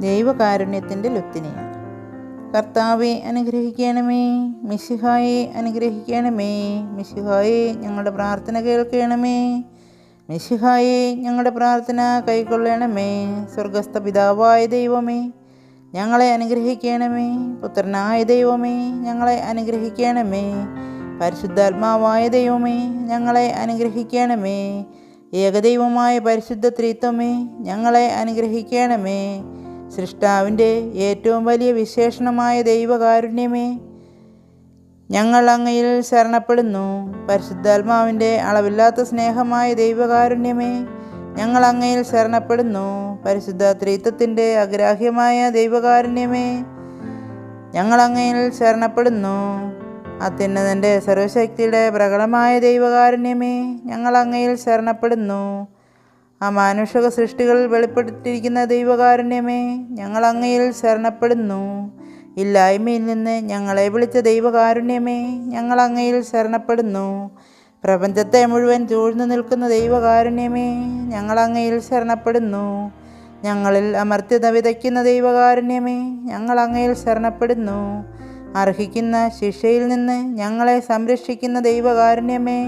ദൈവകാരുണ്യത്തിന്റെ ലുത്തിനിയ കർത്താവെ അനുഗ്രഹിക്കണമേ. മിശിഹായെ അനുഗ്രഹിക്കണമേ. മിശിഹായെ ഞങ്ങളുടെ പ്രാർത്ഥന കേൾക്കണമേ. മിശിഹായെ ഞങ്ങളുടെ പ്രാർത്ഥന കൈക്കൊള്ളണമേ. സ്വർഗസ്ഥ പിതാവായ ദൈവമേ ഞങ്ങളെ അനുഗ്രഹിക്കണമേ. പുത്രനായ ദൈവമേ ഞങ്ങളെ അനുഗ്രഹിക്കണമേ. പരിശുദ്ധാത്മാവായ ദൈവമേ ഞങ്ങളെ അനുഗ്രഹിക്കണമേ. ഏകദൈവമായ പരിശുദ്ധ ത്രിത്വമേ ഞങ്ങളെ അനുഗ്രഹിക്കണമേ. സൃഷ്ടാവിന്റെ ഏറ്റവും വലിയ വിശേഷണമായ ദൈവകാരുണ്യമേ ഞങ്ങൾ അങ്ങയിൽ ശരണപ്പെടുന്നു. പരിശുദ്ധാത്മാവിന്റെ അളവില്ലാത്ത സ്നേഹമായ ദൈവകാരുണ്യമേ ഞങ്ങൾ അങ്ങയിൽ ശരണപ്പെടുന്നു. പരിശുദ്ധ ത്രീത്വത്തിന്റെ അഗ്രാഹ്യമായ ദൈവകാരുണ്യമേ ഞങ്ങൾ അങ്ങയിൽ ശരണപ്പെടുന്നു. അത്യുന്നതന്റെ സർവശക്തിയുടെ പ്രകടമായ ദൈവകാരുണ്യമേ ഞങ്ങൾ അങ്ങയിൽ ശരണപ്പെടുന്നു. അമാനുഷിക സൃഷ്ടികൾ വെളിപ്പെട്ടിരിക്കുന്ന ദൈവകാരുണ്യമേ ഞങ്ങൾ അങ്ങയിൽ ശരണപ്പെടുന്നു. ഇല്ലായ്മയിൽ നിന്ന് ഞങ്ങളെ വിളിച്ച ദൈവകാരുണ്യമേ ഞങ്ങൾ അങ്ങയിൽ ശരണപ്പെടുന്നു. പ്രപഞ്ചത്തെ മുഴുവൻ ചൂഴ്ന്നു നിൽക്കുന്ന ദൈവകാരുണ്യമേ ഞങ്ങൾ അങ്ങയിൽ ശരണപ്പെടുന്നു. ഞങ്ങളിൽ അമർത്യത വിതയ്ക്കുന്ന ദൈവകാരുണ്യമേ ഞങ്ങൾ അങ്ങയിൽ ശരണപ്പെടുന്നു. അർഹിക്കുന്ന ശിക്ഷയിൽ നിന്ന് ഞങ്ങളെ സംരക്ഷിക്കുന്ന ദൈവകാരുണ്യമേ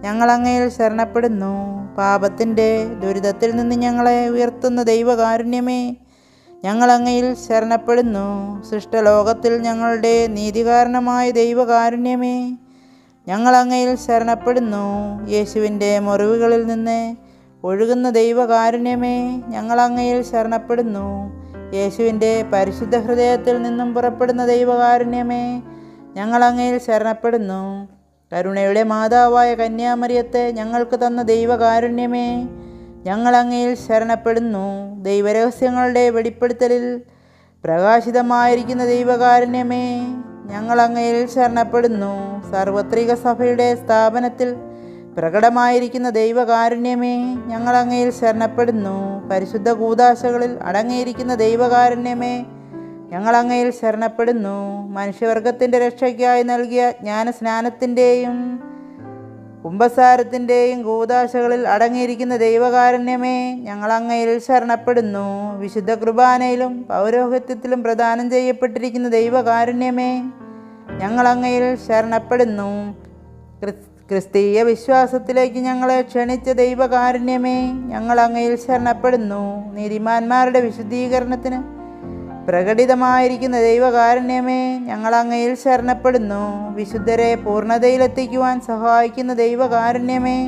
ഞങ്ങൾ അങ്ങയിൽ ശരണപ്പെടുന്നു. പാപത്തിന്റെ ദുരിതത്തിൽ നിന്ന് ഞങ്ങളെ ഉയർത്തുന്ന ദൈവകാരുണ്യമേ ഞങ്ങൾ അങ്ങയിൽ ശരണപ്പെടുന്നു. സൃഷ്ടലോകത്തിൽ ഞങ്ങളുടെ നീതികാരണമായ ദൈവകാരുണ്യമേ ഞങ്ങൾ അങ്ങയിൽ ശരണപ്പെടുന്നു. യേശുവിന്റെ മുറിവുകളിൽ നിന്ന് ഒഴുകുന്ന ദൈവകാരുണ്യമേ ഞങ്ങൾ അങ്ങയിൽ ശരണപ്പെടുന്നു. യേശുവിന്റെ പരിശുദ്ധ ഹൃദയത്തിൽ നിന്നും പുറപ്പെടുന്ന ദൈവകാരുണ്യമേ ഞങ്ങൾ അങ്ങയിൽ ശരണപ്പെടുന്നു. കരുണയുടെ മാതാവായ കന്യാമറിയത്തെ ഞങ്ങൾക്ക് തന്ന ദൈവകാരുണ്യമേ ഞങ്ങൾ അങ്ങയിൽ ശരണപ്പെടുന്നു. ദൈവരഹസ്യങ്ങളുടെ വെളിപ്പെടുത്തലിൽ പ്രകാശിതമായിരിക്കുന്ന ദൈവകാരുണ്യമേ ഞങ്ങൾ അങ്ങയിൽ ശരണപ്പെടുന്നു. സാർവത്രിക സഭയുടെ സ്ഥാപനത്തിൽ പ്രകടമായിരിക്കുന്ന ദൈവകാരുണ്യമേ ഞങ്ങൾ അങ്ങയിൽ ശരണപ്പെടുന്നു. പരിശുദ്ധ കൂതാശകളിൽ അടങ്ങിയിരിക്കുന്ന ദൈവകാരുണ്യമേ ഞങ്ങൾ അങ്ങയിൽ ശരണപ്പെടുന്നു. മനുഷ്യവർഗത്തിന്റെ രക്ഷയ്ക്കായി നൽകിയ ജ്ഞാനസ്നാനത്തിന്റെയും കുംഭസാരത്തിന്റെയും ഗോദാശകളിൽ അടങ്ങിയിരിക്കുന്ന ദൈവകാരുണ്യമേ ഞങ്ങൾ അങ്ങയിൽ ശരണപ്പെടുന്നു. വിശുദ്ധ കുർബാനയിലും പൗരോഹിത്യത്തിലും പ്രദാനം ചെയ്യപ്പെട്ടിരിക്കുന്ന ദൈവകാരുണ്യമേ ഞങ്ങൾ അങ്ങയിൽ ശരണപ്പെടുന്നു ക്രിസ്തീയ വിശ്വാസത്തിലേക്ക് ഞങ്ങളെ ക്ഷണിച്ച ദൈവകാരുണ്യമേ ഞങ്ങൾ അങ്ങയിൽ ശരണപ്പെടുന്നു. നീതിമാന്മാരുടെ വിശുദ്ധീകരണത്തിന് പ്രകടിതമായിരിക്കുന്ന ദൈവകാരുണ്യമേ ഞങ്ങൾ അങ്ങയിൽ ശരണപ്പെടുന്നു. വിശുദ്ധരെ പൂർണതയിലെത്തിക്കുവാൻ സഹായിക്കുന്ന ദൈവകാരുണ്യമേ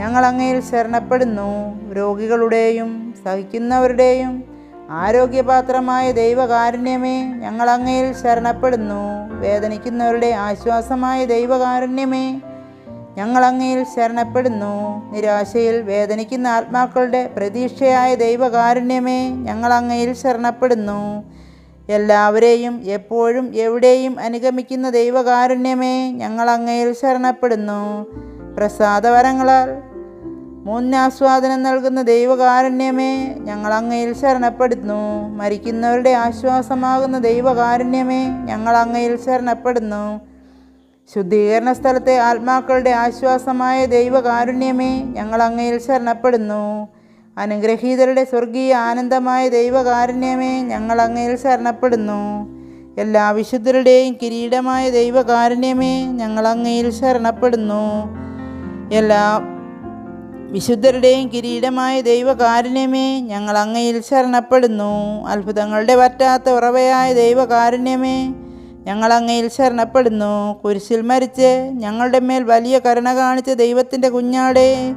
ഞങ്ങൾ അങ്ങയിൽ ശരണപ്പെടുന്നു. രോഗികളുടെയും സഹിക്കുന്നവരുടെയും ആരോഗ്യപാത്രമായ ദൈവകാരുണ്യമേ ഞങ്ങൾ അങ്ങയിൽ ശരണപ്പെടുന്നു. വേദനിക്കുന്നവരുടെ ആശ്വാസമായ ദൈവകാരുണ്യമേ ഞങ്ങൾ അങ്ങയിൽ ശരണപ്പെടുന്നു. നിരാശയിൽ വേദനിക്കുന്ന ആത്മാക്കളുടെ പ്രതീക്ഷയായ ദൈവകാരുണ്യമേ ഞങ്ങൾ അങ്ങയിൽ ശരണപ്പെടുന്നു. എല്ലാവരെയും എപ്പോഴും എവിടെയും അനുഗമിക്കുന്ന ദൈവകാരുണ്യമേ ഞങ്ങൾ അങ്ങയിൽ ശരണപ്പെടുന്നു. പ്രസാദവരങ്ങളാൽ മുന്നാസ്വാദനം നൽകുന്ന ദൈവകാരുണ്യമേ ഞങ്ങൾ അങ്ങയിൽ ശരണപ്പെടുന്നു. മരിക്കുന്നവരുടെ ആശ്വാസമാകുന്ന ദൈവകാരുണ്യമേ ഞങ്ങൾ അങ്ങയിൽ ശരണപ്പെടുന്നു. ശുദ്ധീകരണ സ്ഥലത്തെ ആത്മാക്കളുടെ ആശ്വാസമായ ദൈവകാരുണ്യമേ ഞങ്ങൾ അങ്ങയിൽ ശരണപ്പെടുന്നു. അനുഗ്രഹീതരുടെ സ്വർഗീയ ആനന്ദമായ ദൈവകാരുണ്യമേ ഞങ്ങൾ അങ്ങയിൽ ശരണപ്പെടുന്നു. എല്ലാ വിശുദ്ധരുടെയും കിരീടമായ ദൈവകാരുണ്യമേ ഞങ്ങൾ അങ്ങയിൽ ശരണപ്പെടുന്നു. എല്ലാ വിശുദ്ധരുടെയും കിരീടമായ ദൈവകാരുണ്യമേ ഞങ്ങൾ അങ്ങയിൽ ശരണപ്പെടുന്നു. അത്ഭുതങ്ങളുടെ പറ്റാത്ത ഉറവയായ ദൈവകാരുണ്യമേ ഞങ്ങൾ അങ്ങയിൽ ശരണപ്പെടുന്നു. കുരിശിൽ മരിച്ച് ഞങ്ങളുടെ മേൽ വലിയ കരുണ കാണിച്ച ദൈവത്തിന്റെ കുഞ്ഞാടെ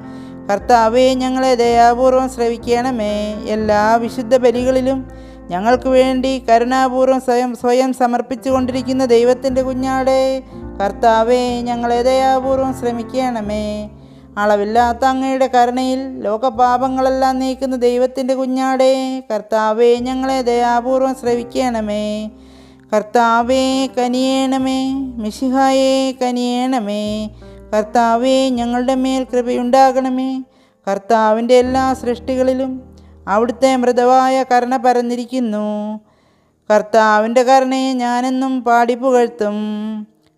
കർത്താവെ ഞങ്ങളെ ദയാപൂർവം ശ്രവിക്കണമേ. എല്ലാ വിശുദ്ധ ബലികളിലും ഞങ്ങൾക്ക് വേണ്ടി കരുണാപൂർവം സ്വയം സ്വയം സമർപ്പിച്ചു കൊണ്ടിരിക്കുന്ന ദൈവത്തിന്റെ കുഞ്ഞാടെ കർത്താവെ ഞങ്ങളെ ദയാപൂർവം ശ്രമിക്കണമേ. അളവില്ലാത്ത അങ്ങയുടെ കരുണയിൽ ലോകപാപങ്ങളെല്ലാം നീക്കുന്ന ദൈവത്തിന്റെ കുഞ്ഞാടെ കർത്താവെ ഞങ്ങളെ ദയാപൂർവം ശ്രവിക്കണമേ. കർത്താവേ കനിയേണമേ. മിശിഹായേ കനിയേണമേ. കർത്താവേ ഞങ്ങളുടെ മേൽ കൃപയുണ്ടാകണമേ. കർത്താവിന്റെ എല്ലാ സൃഷ്ടികളിലും അവിടുത്തെ മൃദവായ കരുണ പരന്നിരിക്കുന്നു. കർത്താവിന്റെ കരുണയെ ഞാനെന്നും പാടിപ്പുകഴ്ത്തും.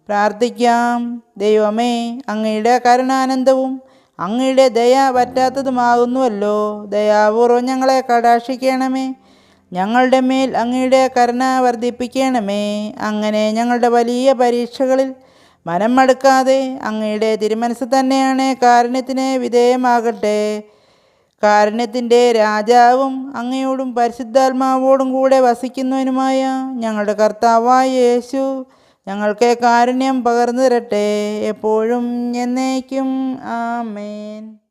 പ്രാർത്ഥിക്കാം. ദൈവമേ അങ്ങയുടെ കരുണാനന്ദവും അങ്ങയുടെ ദയ പറ്റാത്തതുമാകുന്നുവല്ലോ. ദയാപൂർവം ഞങ്ങളെ കടാക്ഷിക്കണമേ. ഞങ്ങളുടെ മേൽ അങ്ങയുടെ കരുണ വർദ്ധിപ്പിക്കണമേ. അങ്ങനെ ഞങ്ങളുടെ വലിയ പരീക്ഷകളിൽ മനം മടുക്കാതെ അങ്ങയുടെ തിരുമനസ് തന്നെയാണ് കാരുണ്യത്തിന് വിധേയമാകട്ടെ. കാരുണ്യത്തിന്റെ രാജാവും അങ്ങയോടും പരിശുദ്ധാത്മാവോടും കൂടെ വസിക്കുന്നവനുമായ ഞങ്ങളുടെ കർത്താവായ യേശു ഞങ്ങൾക്ക് കാരുണ്യം പകർന്നു തരട്ടെ. എപ്പോഴും എന്നേക്കും. ആമേൻ.